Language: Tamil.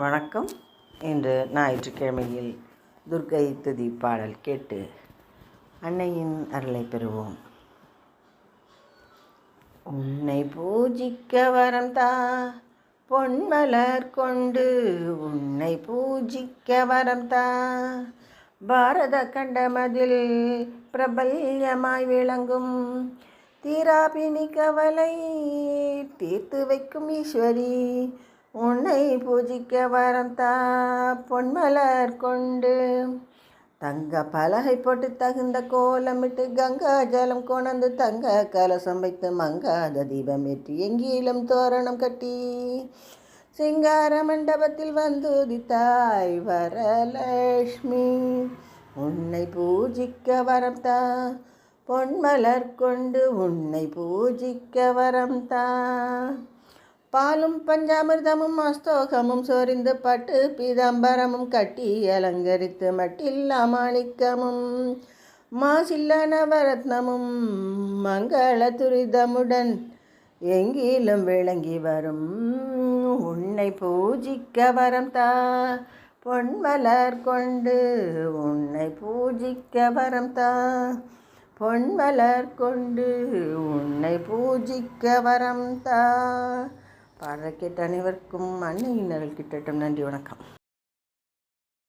வணக்கம். இன்று ஞாயிற்றுக்கிழமையில் துர்க்கை துதி பாடல் கேட்டு அன்னையின் அருளை பெறுவோம். உன்னை பூஜிக்க வரம் தா பொன்மலர் கொண்டு உன்னை பூஜிக்க வரம் தா பாரத கண்டமதில் பிரபல்யமாய் விளங்கும் தீராபினி கவலை தீர்த்து வைக்கும் ஈஸ்வரி உன்னை பூஜிக்க வரந்தா பொன்மலர் கொண்டு. தங்க பலகை போட்டு தகுந்த கோலமிட்டு கங்கா ஜலம் கொணந்து தங்க கலசம் வைத்து மங்காத தீபம் ஏற்றி எங்கிலும் தோரணம் கட்டி. சிங்கார மண்டபத்தில் வந்து உதித்தாய் வரலட்சுமி. உன்னை பூஜிக்க வரந்தா பொன்மலர் கொண்டு. உன்னை பூஜிக்க வரம்தா பாலும் பஞ்சாமிர்தமும் அஸ்தோகமும் சொரிந்து பட்டு பீதாம்பரமும் கட்டி அலங்கரித்து மட்டில்லா மாணிக்கமும் மாசில்ல நவரத்னமும் மங்கள துரிதமுடன் எங்கிலும் விளங்கி வரும். உன்னை பூஜிக்க வரம் தா பொன்மலர் கொண்டு உன்னை பூஜிக்க வரம் தா பொன்மலர் கொண்டு உன்னை பூஜிக்க வரம் தா பாடுற கேட்ட அனைவருக்கும் அன்னையின் நிரல் கிட்டட்டும் நன்றி வணக்கம்.